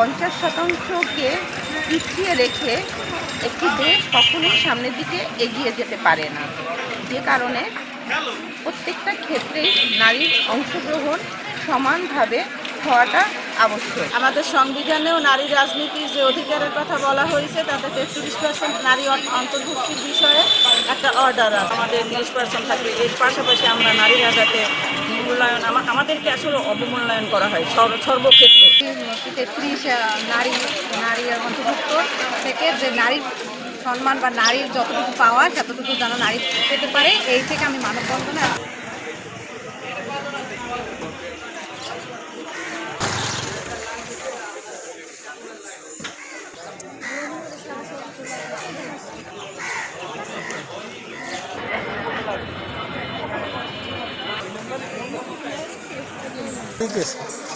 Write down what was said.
পঞ্চাশ শতাংশকে পিছিয়ে রেখে একটি দেশ কখনোই সামনের দিকে এগিয়ে যেতে পারে না। যে কারণে প্রত্যেকটা ক্ষেত্রেই নারীর অংশগ্রহণ সমানভাবে হওয়াটা আবশ্যক। আমাদের সংবিধানেও নারী রাজনীতির যে অধিকারের কথা বলা হয়েছে, তাতে তেত্রিশ পার্সেন্ট নারী অন্তর্ভুক্তির বিষয়ে একটা অর্ডার আছে। আমাদের তিরিশ পার্সেন্ট থাকবে। এর পাশাপাশি আমরা নারীরা যাতে মূল্যায়ন, আমা- আমাদেরকে আসলে অবমূল্যায়ন করা হয় সর্বক্ষেত্রে। নারী নারী অন্তর্ভুক্ত থেকে যে নারীর সম্মান বা নারীর যতটুকু পাওয়া যতটুকু যেন নারী পেতে পারে, এই থেকে আমি মানববন্ধনে Enríquez.